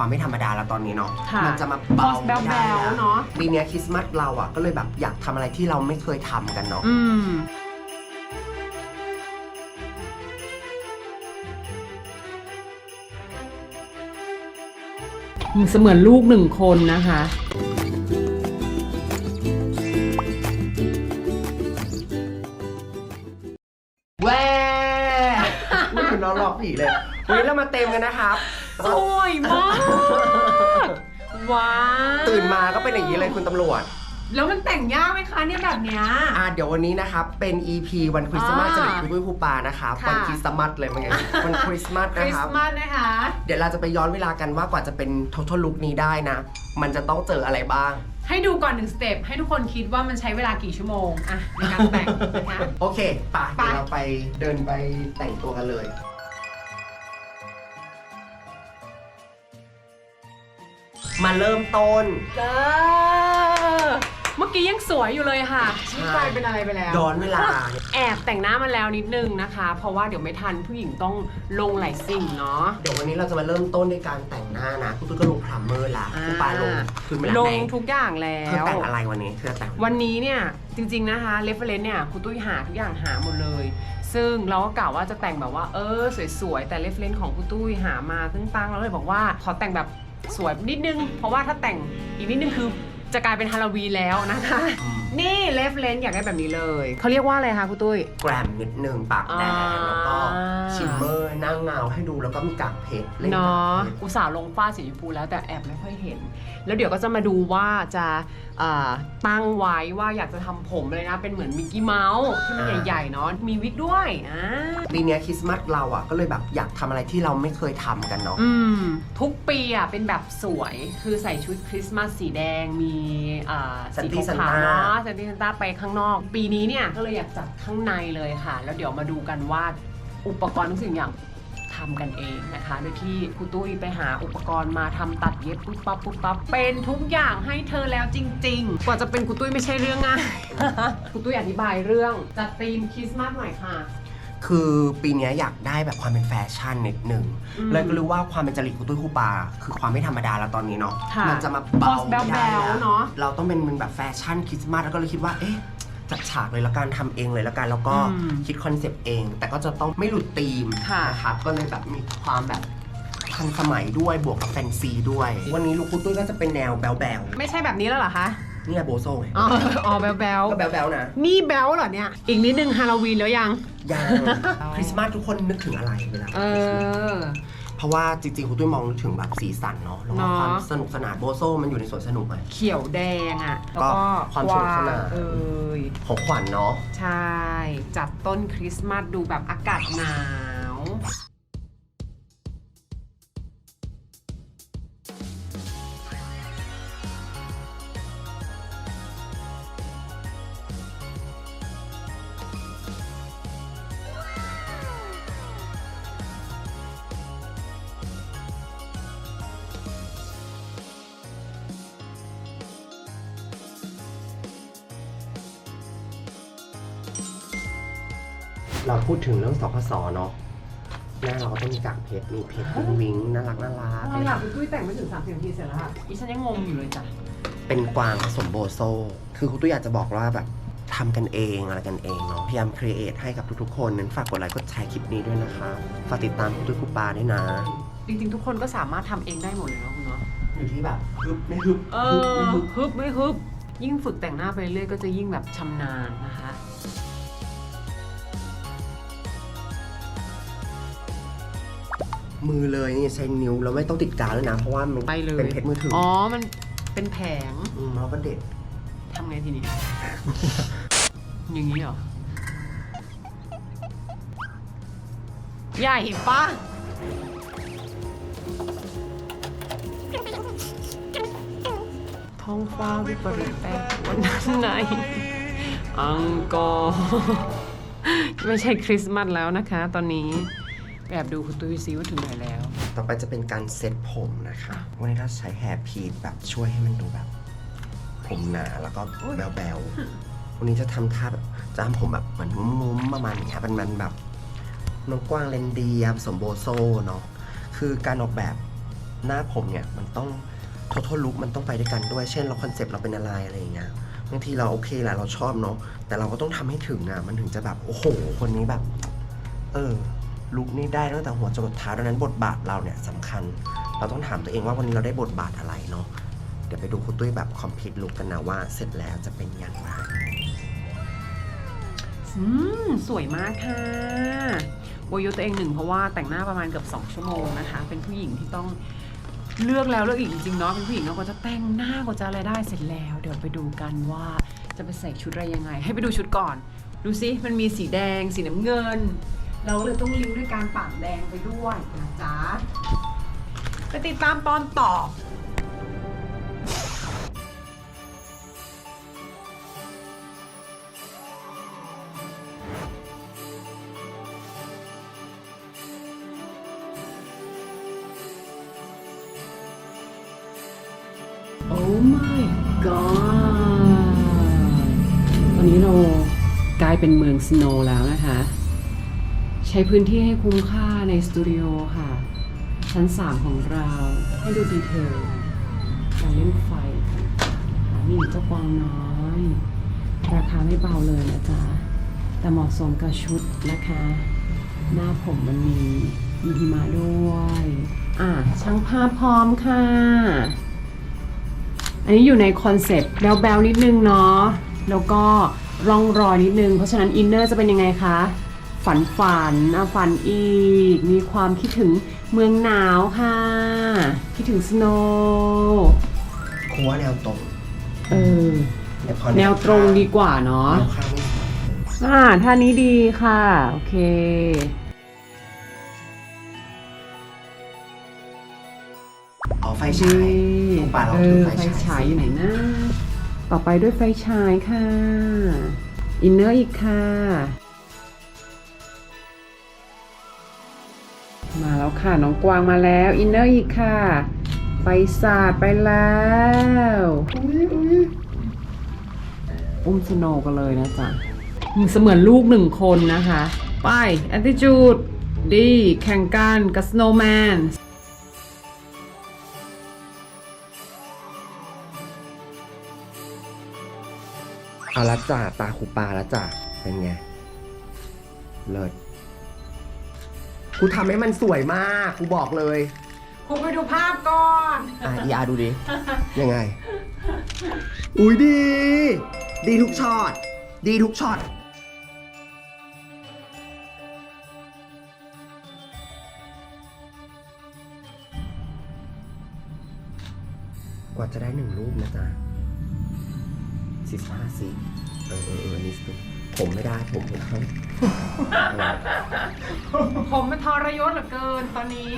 ความไม่ธรรมดาแล้วตอนนี้เนาะค่ะมัจะมาพอเบาสแบลไม่แบได้ลแล้วเนาะปีเนี้ยคริสต์มาสเราอะก็เลยแบบอยากทำอะไรที่เราไม่เคยทำกันเนาะ อืม เสมือนลูกหนึ่งคนนะคะแหวไม่เหมือนน้องหลอกผีเลย วันนี้เรามาเต็มกันนะครับ สวยมาก ว้าวตื่นมาก็เป็นอย่างนี้เลยคุณตำรวจ แล้วมันแต่งยากไหมคะเนี่ยแบบเนี้ย อะเดี๋ยววันนี้นะครับ เป็น EP วันคริสต์มาสอ่าจะเป็นคุณปุ้ยผู้ปานะครับค่ะ วันคริสต์มาสเลยมั้งไงวันคริสต์มาสคนะริคสรับ ต์มาสนะคะ เดี๋ยวเราจะไปย้อนเวลากันว่ากว่าจะเป็น total look นี้ได้นะ มันจะต้องเจออะไรบ้าง ให้ดูก่อนหนึ่งสเต็ปให้ทุกคนคิดว่ามันใช้เวลากี่ชั่วโมงอะในการแต่งนะคะ โอเคไป่ะไป เดี๋ยวเราไปเดินไปแต่งตัวกันเลย มาเริ่มต้น เออเมื่อกี้ยังสวยอยู่เลยค่ะใช่นี่กลายเป็นอะไรไปแล้ว ย้อนเวลา แอบแต่งหน้ามาแล้วนิดนึงนะคะ เพราะว่าเดี๋ยวไม่ทันผู้หญิงต้องลงหลายสิ่งเนาะ เดี๋ยววันนี้เราจะมาเริ่มต้นด้วยการแต่งหน้านะคุณตุ้ยก็ลงพรามเมอร์ละคุณปาลงคือมันลไหนงทุกอย่างแล้เธอว แต่งอะไรวันนี้เธอแต่งวันนี้เนี่ยจริงๆนะคะเรฟเฟรนเนี่ยคุณตุ้ยหาทุกอย่างหาหมดเลย ซึ่งเราก็กล่าวว่าจะแต่งแบบว่าเออสวยๆ แต่เรฟเฟรนของคุณตุ้ยหามาตึ้งตั้งเราเลยบอกว่าขอแต่งแบบ สวยนิดนึง เพราะว่าถ้าแต่งอีกนิดนึงคือจะกลายเป็นฮาโลวีนแล้วนะคะนี่เรฟเฟรนอยากได้แบบนี้เลยเขาเรียกว่าอะไรคะคุณตุ้ย แกรมนิดนึงปากแดงอ่าแล้วก็ชิมเมอร์หน้าเงาให้ดูแล้วก็มีกากเพชรเล่นกากเนาะเพชร อุตส่าห์ลงฟ้าสีชมพูแล้วแต่แอบไม่ค่อยเห็น แล้วเดี๋ยวก็จะมาดูว่าจะเอ่อตั้งไว้ว่าอยากจะทำผมเลยนะ เป็นเหมือนมิกกี้เมาส์ที่มันอ่า ใหญ่ๆเนาะมีวิกด้วยอ่าปีเนี้ยคริสต์มาสเราอะก็เลยแบบอยากทำอะไรที่เราไม่เคยทำกันเนาะ อืม ทุกปีอะเป็นแบบสวยคือใส่ชุดคริสต์มาสสีแดงมีอ่าสีขาวๆเนาะเซนติเซนต้าไปข้างนอก ปีนี้เนี่ยก็เลยอยากจัดข้างในเลยค่ะ แล้วเดี๋ยวมาดูกันว่าอุปกรณ์ทุกสิ่งอย่างทำกันเองนะคะ โดยที่ครูตุ้ยไปหาอุปกรณ์มาทำตัดเย็บปุ๊บปั๊บปุ๊บปั๊บเป็นทุกอย่างให้เธอแล้วจริง ๆ กว่าจะเป็นครูตุ้ยไม่ใช่เรื่องง่ายครูตุ้ยอธิบายเรื่องจัดธีมคริสต์มาสหน่อยค่ะ คือปีเนี้ยอยากได้แบบความเป็นแฟชั่นนิดนึงอืมเลยก็รู้ว่าความเป็นจริตของตุ้ยคูปา คือความไม่ธรรมดาแล้วตอนนี้เนาะค่ะมัจะมาเบาพอสแบลไม่ได้แบลแล้วเนาะเราต้องเป็นมันแบบแฟชั่นคริสต์มาสแล้วก็เลยคิดว่าเอ๊ะจัดฉากเลยละกันทำเองเลยละกันแล้วก็อืมคิดคอนเซปต์เอง แต่ก็จะต้องไม่หลุดธีมค่ะ นะครับก็เลยแบบมีความแบบทันสมัยด้วยบวกกับแฟนซีด้วย วันนี้ลูกคุณตุ้ยก็จะเป็นแนวแบลแบลไม่ใช่แบบนี้แล้วเหรอคะๆ เนี่ยโบโซ่ไงอ๋ออ๋อแบลแบลก็แบลแบลๆนะนี่แบลเหรอเนี่ย อีกนิดนึงฮาโลวีนแล้วยัง ยังคริสต์มาสทุกคนนึกถึงอะไรเวลาเออ เพราะว่าจริงๆคุณตุ้ยมองนึกถึงแบบสีสันเนาะแล้วก็เนาะความสนุกสนานโบโซมันอยู่ในสวนสนุกไง เขียวแดงอะ แล้วก็ก็ความสนุกสนาน เอ้ยของขวัญเนาะ ใช่ จัดต้นคริสต์มาสดูแบบอากาศหนาว เราพูดถึงเรื่องสคสเนาะหน้าเราก็ต้องมีกากเพชรมีเพชรวิงวิงน่ารักน่ารักอะไรล่ะคุณตุ้ยแต่งไม่ถึง30นาทีเสร็จแล้วค่ะอีฉันยังงงอยู่เลยจ้ะเป็นกวางผสมโบโซ คือคุณตุ้ยอยากจะบอกว่าแบบทำกันเองอะไรกันเองเนาะพยายามครีเอทให้กับทุกๆคนนั้นฝากกดไลค์กดแชร์คลิปนี้ด้วยนะคะฝากติดตามคุณตุ้ยคุปาด้วยนะ จริงๆ ทุกคนก็สามารถทำเองได้หมดเลยเนาะคุณเนาะอยู่ที่แบบฮึบไม่ฮึบเอฮึบอไม่ฮึบฮึบไม่ฮึบยิ่งฝึกแต่งหน้าไปเรื่อยก็จะยิ่งแบบชำนาญนะคะ มือเลยนี่ใช้นิ้วแล้วไม่ต้องติดกาวด้วยนะ เพราะว่ามันไปเลยเป็นเพชรมือถืออ๋อ มันเป็นแผง มแล้วก็เด็ดทำไงทีนี้ อย่างนี้เหรอ ใหญ่ปะท้องฟ้าวิปริตแปรปรวนนั้นไหนอังกอร์ ไม่ใช่คริสต์มาสแล้วนะคะตอนนี้ แอบดูคุณตุ้ยซิว่าถึงไหนแล้ว ต่อไปจะเป็นการเซ็ตผมนะคะ วันนี้เราใช้แฮร์พีดแบบช่วยให้มันดูแบบ ผมหนาแล้วก็แบวๆวันนี้จะทำท่าแบบจะทำผมแบบเหมือนงุ้มๆประมาณนี้ครับเป็นมันแบบน้องกว้างเลนดียผสมโบโซเนาะคือการออกแบบหน้าผมเนี่ยมันต้องท t a l ลุกมันต้องไปด้วยกันด้วย เช่นเราคอนเซปต์เราเป็นอะไรอะไรอย่างเงี้ยบางทีเราโอเคแหละเราชอบเนาะแต่เราก็ต้องทำให้ถึงนะมันถึงจะแบบโอ้โหคนนี้แบบ เออ ลุกนี่ได้ตั้งแต่หัวจรดเท้าดังนั้นบทบาทเราเนี่ยสำคัญ เราต้องถามตัวเองว่าวันนี้เราได้บทบาทอะไรเนาะเดี๋ยวไปดูคุณตุ้ยแบบคอมพิวต์ลุกกันนะว่าเสร็จแล้วจะเป็นอย่างไรอืมสวยมากค่ะโบยตัวเองหนึ่งเพราะว่าแต่งหน้าประมาณเกือบ2ชั่วโมงนะคะ เป็นผู้หญิงที่ต้องเลือกแล้วเลือกอีกจริงๆเนาะเป็นผู้หญิงเนาะก็จะแต่งหน้าก็จะอะไรได้เสร็จแล้ว เดี๋ยวไปดูกันว่าจะไปใส่ชุดอะไรยังไง ให้ไปดูชุดก่อน ดูสิมันมีสีแดง สีน้ำเงิน เราเลยต้องลิ้วด้วยการปากแดงไปด้วยนะจ๊ะไปติดตามตอนต่อโอ้ my god ตอนนี้เรากลายเป็นเมืองสโนว์แล้วนะคะ ใช้พื้นที่ให้คุ้มค่าในสตูดิโอค่ะ ชั้น 3 ของเรา ให้ดูดีเทลการเล่นไฟหานี่เจ้ากวางน้อย ราคาไม่เบาเลยนะจ๊ะ แต่เหมาะสมกับชุดนะคะ หน้าผมมันมีมีหิมะด้วย อะ ช่างภาพพร้อมค่ะ อันนี้อยู่ในคอนเซปต์แบลๆนิดนึงเนาะแล้วก็ร่องรอยนิดนึง เพราะฉะนั้นอินเนอร์จะเป็นยังไงคะ ฝันฝันอะฝันอีก มีความคิดถึงเมืองหนาวค่ะ คิดถึงสโนว์ครัวแนวตรงเออ ต่พอแนวตรงดีกว่าเนาะ แนวข้างไม่สวยอ่าท่านี้ดีค่ะ โอเค อ๋อไฟฉายตรงป่าเราเอถืออไฟไฟฉาย ฉายอยู่ไหนนะ ต่อไปด้วยไฟฉายค่ะ อินเนอร์อีกค่ะ มาแล้วค่ะ น้องกวางมาแล้วอินเนอร์อีกค่ะไฟสาดไปแล้วอุ้มสโนกันเลยนะจ๊ะเสมือนลูกหนึ่งคนนะคะ ไป attitude ดีแข่งกันกับ snowman เอาละจ่าตาคูปาล้วจ่าเป็นไง เลิศ กูทำให้มันสวยมาก กูบอกเลยคุณไปดูภาพก่อน อะอีอาดูดิ ยังไง อุ้ยดี ดีทุกช็อต ดีทุกช็อต กว่าจะได้หนึ่งรูปนะจ๊ะสี่สิบห้าสีเออเออเอออันนี้สุดผมไม่ได้ผมไม่ได้ ผมมันทรยศเหลือเกินตอนนี้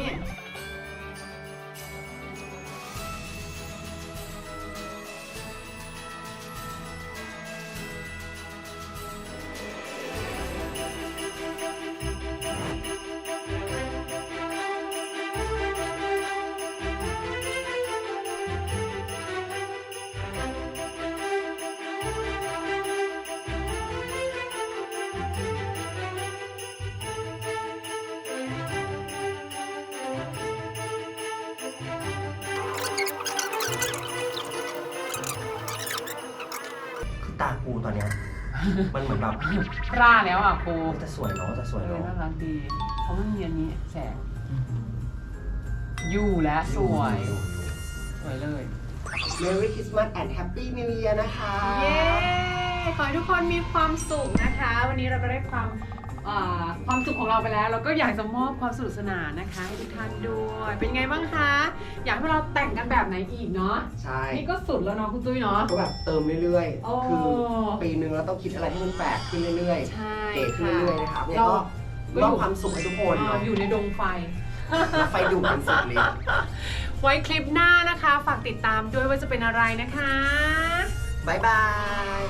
มันเหมือนแบบพร่าแล้วอะครูจะสวยเนาะจะสวยเออเนาะน่ารักดีเพราะมันมีอันนี้แสงอยู่และสวย สวยเลย Merry Christmas and Happy New Year นะคะ เย้ ขอให้ทุกคนมีความสุขนะคะ วันนี้เราก็ได้ความอ่า ความสุขของเราไปแล้ว เราก็อยากจะมอบความสนุกสนานนะคะให้ทุกท่านด้วย เป็นไงบ้างคะ อยากให้เราแต่งกันแบบไหนอีกเนาะใช่นี่ก็สุดแล้วเนาะคุณตุ้ยเนาะก็แบบเติมเรื่อยโอ้ๆ คือปีหนึ่งเราต้องคิดอะไรที่มันแปลกขึ้นเรื่อยใช่ๆเก๋ขึ้นค่ะ เรื่อยๆนะครับเนี่ยเราก็มอบความสุขให้ทุกคนอ่าเนาะอยู่ในดงไฟ ไฟดูดกันสุดฤทธิ์ ไว้คลิปหน้านะคะ ฝากติดตามด้วยว่าจะเป็นอะไรนะคะบายบาย